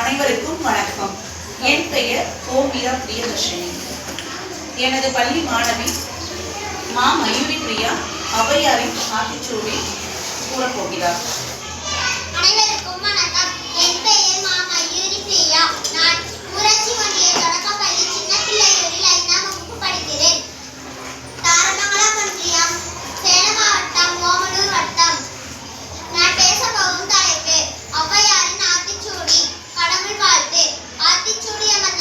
அனைவருக்கும் வணக்கம். என் பெயர் கோமிரா பிரியதர்ஷினி. எனது பள்ளி மாணவி மா மயூரி பிரியா ஔவையாரின் ஆத்திச்சூடி கூறப்போகிறார் போகிறார். काटे आती चूड़िया मत